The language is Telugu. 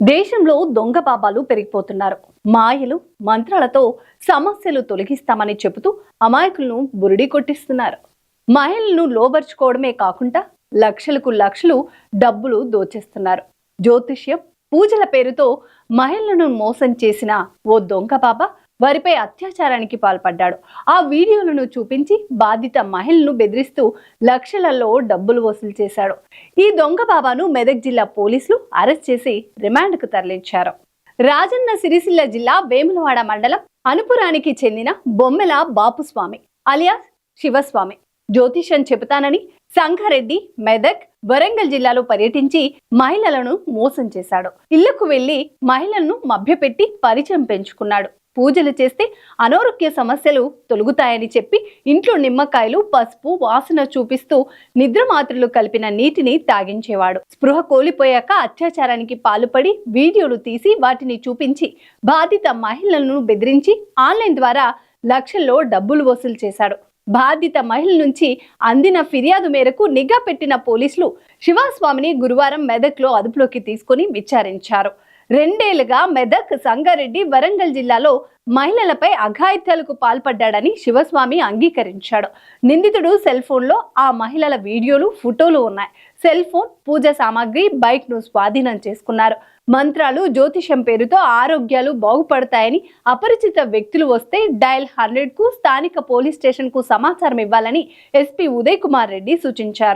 దేశంలో దొంగ బాబాలు పెరిగిపోతున్నారు. మాయలు మంత్రాలతో సమస్యలు తొలగిస్తామని చెబుతూ అమాయకులను బురిడి కొట్టిస్తున్నారు. మహిళలను లోబర్చుకోవడమే కాకుండా లక్షలకు లక్షలు డబ్బులు దోచేస్తున్నారు. జ్యోతిష్యం పూజల పేరుతో మహిళలను మోసం చేసిన ఓ దొంగ బాబా వారిపై అత్యాచారానికి పాల్పడ్డాడు. ఆ వీడియోలను చూపించి బాధిత మహిళను బెదిరిస్తూ లక్షలలో డబ్బులు వసూలు చేశాడు. ఈ దొంగ బాబాను మెదక్ జిల్లా పోలీసులు అరెస్ట్ చేసి రిమాండ్కు తరలించారు. రాజన్న సిరిసిల్ల జిల్లా వేములవాడ మండలం అనుపురానికి చెందిన బొమ్మెల బాపుస్వామి అలియాస్ శివస్వామి జ్యోతిషం చెబుతానని సంగారెడ్డి మెదక్ వరంగల్ జిల్లాలో పర్యటించి మహిళలను మోసం చేశాడు. ఇళ్ళకు వెళ్ళి మహిళలను మభ్యపెట్టి పరిచయం పెంచుకున్నాడు. పూజలు చేస్తే అనారోగ్య సమస్యలు తొలుగుతాయని చెప్పి ఇంట్లో నిమ్మకాయలు పసుపు వాసన చూపిస్తూ నిద్ర మాత్రలు కలిపిన నీటిని తాగించేవాడు. స్పృహ కోల్పోయాక అత్యాచారానికి పాల్పడి వీడియోలు తీసి వాటిని చూపించి బాధిత మహిళలను బెదిరించి ఆన్లైన్ ద్వారా లక్షల్లో డబ్బులు వసూలు చేశాడు. బాధిత మహిళ నుంచి అందిన ఫిర్యాదు మేరకు నిఘా పెట్టిన పోలీసులు శివాస్వామిని గురువారం మెదక్లో అదుపులోకి తీసుకుని విచారించారు. రెండేళ్ళుగా మెదక్ సంగారెడ్డి వరంగల్ జిల్లాలో మహిళలపై అఘాయిత్యాలకు పాల్పడ్డాడని శివస్వామి అంగీకరించాడు. నిందితుడు సెల్ ఫోన్లో ఆ మహిళల వీడియోలు ఫోటోలు ఉన్నాయి. సెల్ ఫోన్ పూజ సామాగ్రి బైక్ను స్వాధీనం చేసుకున్నారు. మంత్రాలు జ్యోతిషం పేరుతో ఆరోగ్యాలు బాగుపడతాయని అపరిచిత వ్యక్తులు వస్తే డయల్ హండ్రెడ్కు స్థానిక పోలీస్ స్టేషన్కు సమాచారం ఇవ్వాలని ఎస్పీ ఉదయ్ కుమార్ రెడ్డి సూచించారు.